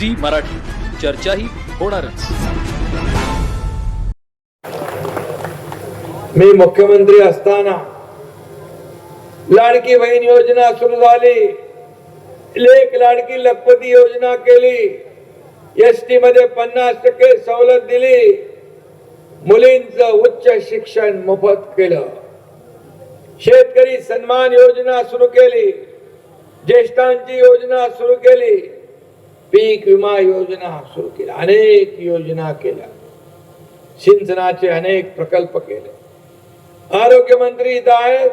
Zee Marathi. चर्चाही होणारच. मी मुख्यमंत्री असताना लाडकी बहीण योजना सुरू झाली. लेख लाडकी लखपती योजना केली. एस टी मध्ये पन्नास टक्के सवलत दिली. मुलींच उच्च शिक्षण मोफत केलं. शेतकरी सन्मान योजना सुरू केली. ज्येष्ठांची योजना सुरू केली. पीक विमा योजना सुरू केली. अनेक योजना केल्या. सिंचनाचे अनेक प्रकल्प केले. आरोग्य मंत्री इथं आहेत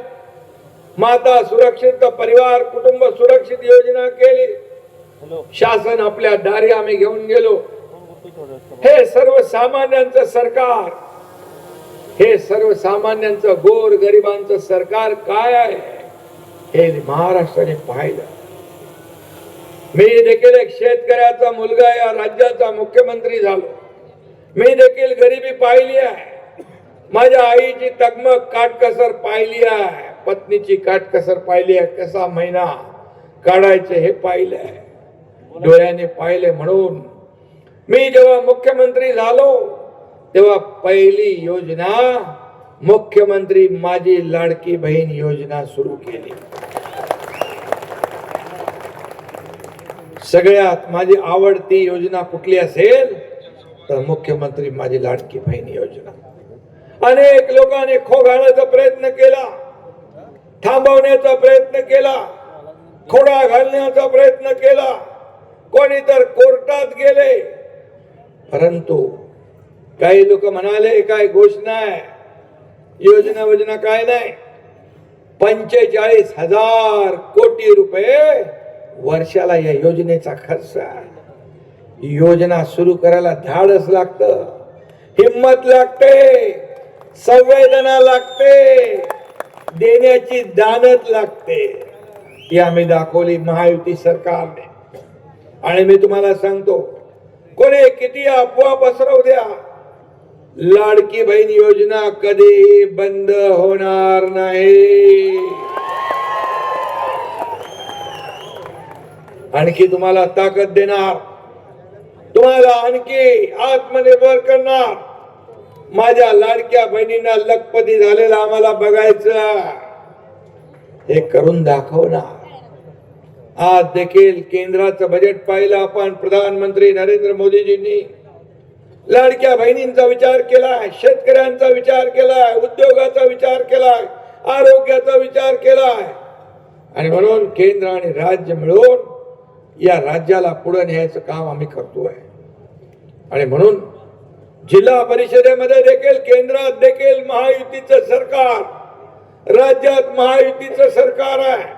माता सुरक्षित परिवार कुटुंब सुरक्षित योजना केली. शासन आपल्या दारी आम्ही घेऊन गेलो. हे सर्वसामान्यांचं सरकार. हे सर्वसामान्यांचं गोर गरिबांचं सरकार काय आहे? हे महाराष्ट्राने पाहिलं. मी देखील एक शेतकऱ्याचा मुलगा या राज्याचा मुख्यमंत्री झालो. मी देखील गरिबी पाहिली आहे. माझ्या आईची तगमग काटकसर पाहिली आहे. पत्नीची काटकसर पाहिली आहे. कसा महिना काढायचे हे पाहिले आहे. डोळ्याने पाहिले म्हणून. मी जेव्हा मुख्यमंत्री झालो तेव्हा पहिली योजना मुख्यमंत्री माझी लाडकी बहीण योजना सुरू केली. सगळ्यात माझी आवडती योजना कुठली असेल तर मुख्यमंत्री माझी लाडकी बहीण योजना. अनेक लोकांनी खो घालण्याचा प्रयत्न केला थांबवण्याचा प्रयत्न केला खोडा घालण्याचा प्रयत्न केला कोणी तर कोर्टात गेले. परंतु काही लोक म्हणाले काय घोषणा आहे? योजना वजना काय नाही? पंचेचाळीस हजार कोटी रुपये वर्षाला या योजनेचा खर्च योजना सुरू करायला धाडस लागतं. हिम्मत लागते. संवेदना लागते. देण्याची दानत लागते. ही आम्ही दाखवली महायुती सरकारने. आणि मी तुम्हाला सांगतो कोणी किती अफवा पसरव द्या. लाडकी बहीण योजना कधीही बंद होणार नाही. आणखी तुम्हाला ताकद देणार. तुम्हाला आणखी आत्मनिर्भर करणार. माझ्या लाडक्या बहिणींना लखपती झालेला आम्हाला बघायचं हे करून दाखवणार. आज देखील केंद्राचं बजेट पाहिलं आपण प्रधानमंत्री नरेंद्र मोदीजींनी. लाडक्या बहिणींचा विचार केलाय शेतकऱ्यांचा विचार केलाय उद्योगाचा विचार केलाय आरोग्याचा विचार केलाय. आणि म्हणून केंद्र आणि राज्य मिळून या राज्याला पुढे न्यायचं काम आम्ही करतोय. आणि म्हणून जिल्हा परिषदेमध्ये देखील केंद्रात देखील महायुतीचं सरकार राज्यात महायुतीचं सरकार आहे.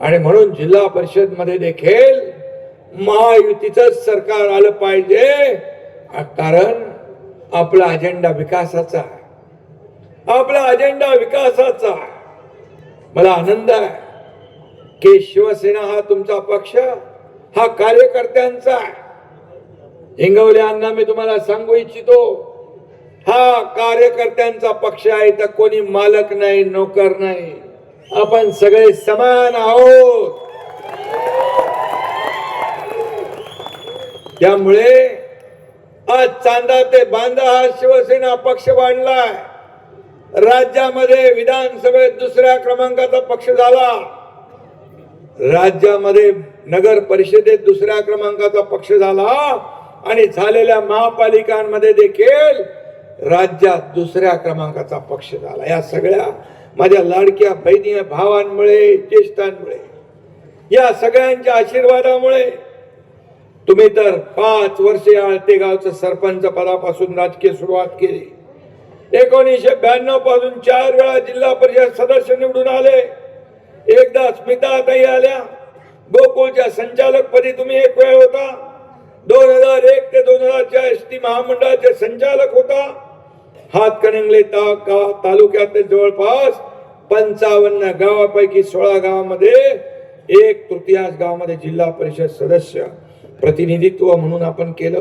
आणि म्हणून जिल्हा परिषदमध्ये देखील महायुतीचं सरकार आलं पाहिजे. कारण आपला अजेंडा विकासाचा आहे. आपला अजेंडा विकासाचा मला आनंद आहे. की शिवसेना हा तुमचा पक्ष हा कार्यकर्त्यांचा हिंगवले अण्णा मी तुम्हाला सांगू इच्छितो हा कार्यकर्त्यांचा पक्ष आहे तर कोणी मालक नाही नोकर नाही. आपण सगळे समान आहोत. त्यामुळे आज चांदा ते बांधा हा शिवसेना पक्ष वाढलाय राज्यामध्ये विधानसभेत दुसऱ्या क्रमांकाचा पक्ष झाला. राज्यामध्ये नगर परिषदेत दुसऱ्या क्रमांकाचा पक्ष झाला आणि झालेल्या महापालिकांमध्ये देखील राज्यात दुसऱ्या क्रमांकाचा पक्ष झाला. या सगळ्या माझ्या लाडक्या बहिणी भावांमुळे ज्येष्ठांमुळे या सगळ्यांच्या आशीर्वादामुळे तुम्ही तर पाच वर्षे आळते गावचं सरपंच पदापासून राजकीय सुरुवात केली. एकोणीसशे ब्याण्णवपासून चार वेळा जिल्हा परिषद सदस्य निवडून आले. एकदा स्मिता ताई आल्या. गोकुळच्या संचालकपदी तुम्ही एक वेळ होता. दोन हजार एक ते दोन हजार चार एस टी महामंडळाचे संचालक होता. हातकणंगले ता गा- तालुक्यातले जवळपास पंचावन्न गावापैकी सोळा गावामध्ये एक तृतीयांश गावामध्ये जिल्हा परिषद सदस्य प्रतिनिधित्व म्हणून आपण केलं.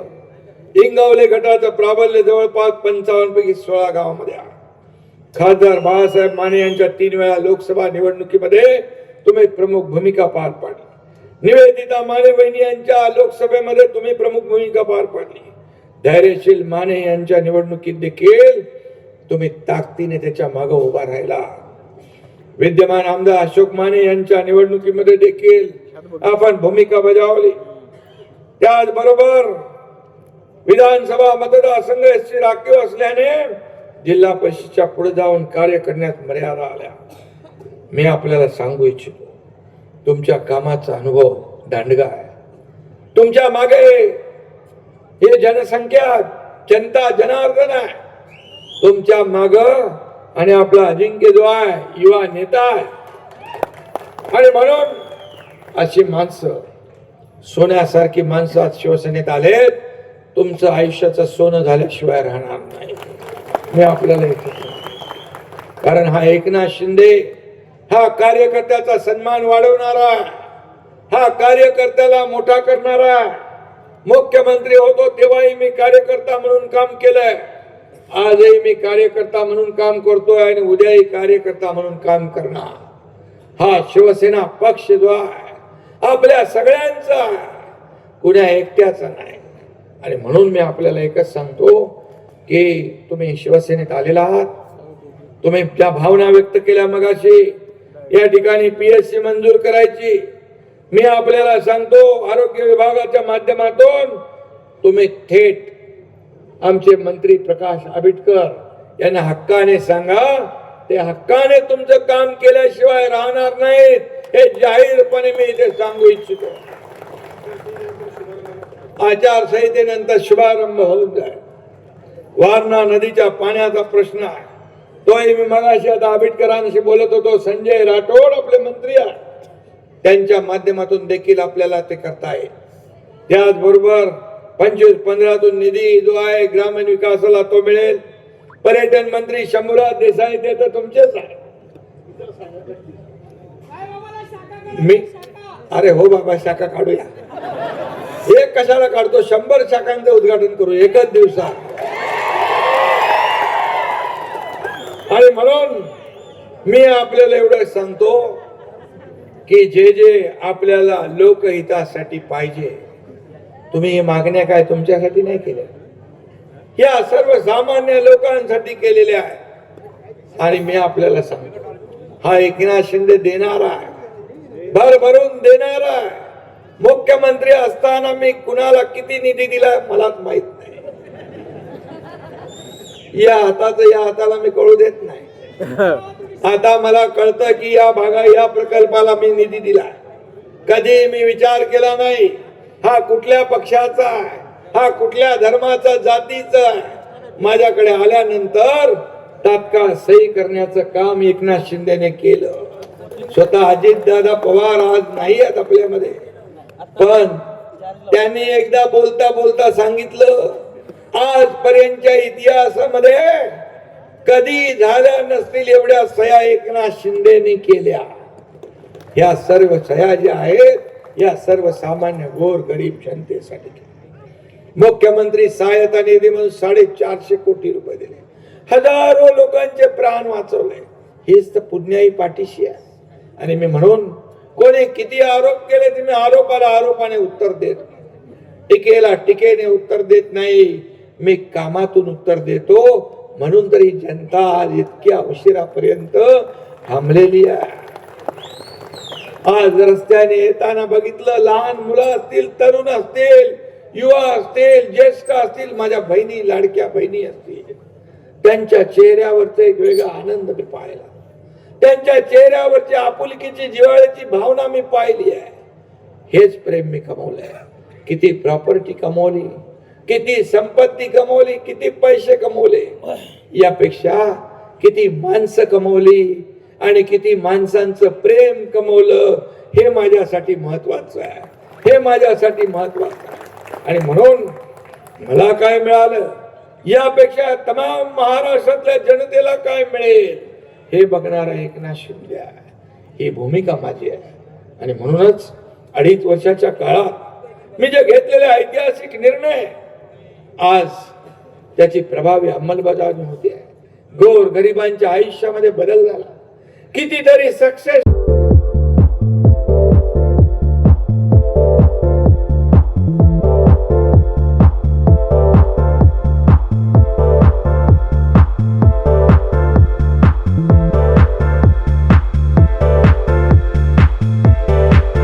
इंगावले गटाचं प्राबल्य जवळपास पंचावन्न पैकी सोळा गावामध्ये आहे. खासदार बाळासाहेब माने यांच्या तीन वेळा लोकसभा निवडणुकीमध्ये तुम्ही प्रमुख भूमिका पार पाडली. निवेदिता माने बहिणी यांच्या लोकसभेमध्ये तुम्ही प्रमुख भूमिका पार पाडली. धैर्यशील माने यांच्या निवडणुकीत देखील तुम्ही ताकदीने त्याच्यामागे उभा राहिला. विद्यमान आमदार अशोक माने यांच्या निवडणुकीमध्ये देखील आपण भूमिका बजावली. त्याचबरोबर विधानसभा मतदारसंघ एसटी राखीव असल्याने जिल्हा परिषदच्या पुढे जाऊन कार्य करण्यात मर्यादा आल्या. मी आपल्याला सांगू इच्छितो तुमच्या कामाचा अनुभव दांडगा आहे. तुमच्या मागे हे जनसंख्या जनता जनार्दन आहे. तुमच्या माग आणि आपला अजिंक्य जो आहे युवा नेता आहे. आणि म्हणून अशी माणसं सोन्यासारखी माणसं आज शिवसेनेत आलेत. तुमचं आयुष्याचं सोनं झाल्याशिवाय राहणार नाही. मी आपल्याला कारण हा एकनाथ शिंदे हा कार्यकर्त्याचा सन्मान वाढवणारा हा कार्यकर्त्याला मोठा करणारा मुख्यमंत्री होतो तेव्हाही मी कार्यकर्ता म्हणून काम केलंय. आजही मी कार्यकर्ता म्हणून काम करतोय आणि उद्याही कार्यकर्ता म्हणून काम करणार. हा शिवसेना पक्ष जो आहे आपल्या सगळ्यांचा कुण्या एकट्याचा नाही. आणि म्हणून मी आपल्याला एकच सांगतो की तुम्ही शिवसेनेत आलेला आहात. तुम्ही ज्या भावना व्यक्त केल्या मगाशी. या ठिकाणी पीएससी मंजूर करायची. मी आपल्याला सांगतो आरोग्य विभागाच्या माध्यमातून तुम्ही थेट आमचे मंत्री प्रकाश आबिटकर यांना हक्काने सांगा. ते हक्काने तुमचं काम केल्याशिवाय राहणार नाहीत हे जाहीरपणे मी इथे सांगू इच्छितो. आचारसंहितेनंतर शुभारंभ होऊन जाईल. वारणा नदीच्या पाण्याचा प्रश्न आहे. तोही मी मगाशी आता आंबेडकरांशी बोलत होतो. संजय राठोड आपले मंत्री आहे. त्यांच्या माध्यमातून देखील आपल्याला ते करता येईल. त्याचबरोबर पंचवीस पंधरातून निधी जो आहे ग्रामीण विकासाला तो मिळेल. पर्यटन मंत्री शंभूराज देसाई ते तर तुमचेच आहे. मी अरे हो बाबा शाखा काढूया. एक कशाला काढतो? शंभर शाखांचं उद्घाटन करू. एकच दिवसात. आणि म्हणून मी आपल्याला एवढं सांगतो की जे जे आपल्याला लोकहितासाठी पाहिजे तुम्ही हे मागण्या काय तुमच्यासाठी नाही केल्या? या सर्वसामान्य लोकांसाठी केलेल्या आहेत. आणि मी आपल्याला सांगतो हा एकनाथ शिंदे देणारा आहे. भरभरून देणारा आहे. मुख्यमंत्री असताना मी कुणाला किती निधी दिला मलाच माहीत या हाताचं या हाताला मी कळू देत नाही. आता मला कळतं की या भागा या प्रकल्पाला मी निधी दिला कधी मी विचार केला नाही. हा कुठल्या पक्षाचा आहे? हा कुठल्या धर्माचा जातीचा आहे? माझ्याकडे आल्यानंतर तात्काळ सही करण्याचं काम एकनाथ शिंदेने केलं. स्वतः अजितदादा पवार आज नाही आहेत आपल्यामध्ये. पण त्यांनी एकदा बोलता बोलता सांगितलं आजपर्यंतच्या इतिहासामध्ये कधी झाल्या नसतील एवढ्या सया एकनाथ शिंदेनी केल्या. या सर्व सया ज्या आहेत या सर्वसामान्य गोर गरीब जनतेसाठी मुख्यमंत्री सहायता निधी म्हणून साडेचारशे कोटी रुपये दिले. हजारो लोकांचे प्राण वाचवले. हीच तर पुण्याई पाठीशी आहे. आणि मी म्हणून कोणी किती आरोप केले तुम्ही आरोपाला आरोपाने उत्तर देत टीकेला टीकेने उत्तर देत नाही. मी कामातून उत्तर देतो. म्हणून तरी जनता आज इतक्या उशिरापर्यंत थांबलेली आहे. आज रस्त्याने येताना बघितलं लहान मुलं असतील तरुण असतील युवा असतील ज्येष्ठ असतील माझ्या बहिणी लाडक्या बहिणी असतील. त्यांच्या चेहऱ्यावरचा एक वेगळा आनंद मी पाहिला. त्यांच्या चेहऱ्यावरची आपुलकीची जिव्हाळ्याची भावना मी पाहिली आहे. हेच प्रेम मी कमवलंय. किती प्रॉपर्टी कमवली किती संपत्ती कमवली किती पैसे कमवले. यापेक्षा किती माणसं कमवली आणि किती माणसांचं प्रेम कमवलं हे माझ्यासाठी महत्वाचं आहे. हे माझ्यासाठी महत्वाचं आहे. आणि म्हणून मला काय मिळालं? यापेक्षा तमाम महाराष्ट्रातल्या जनतेला काय मिळेल? हे बघणारा एकनाथ शिंदे आहे. ही भूमिका माझी आहे. आणि म्हणूनच अडीच वर्षाच्या काळात मी जे घेतलेले ऐतिहासिक निर्णय आज त्याची प्रभावी अंमलबजावणी होते गोर गरिबांच्या आयुष्यामध्ये बदल झाला. कितीतरी सक्सेस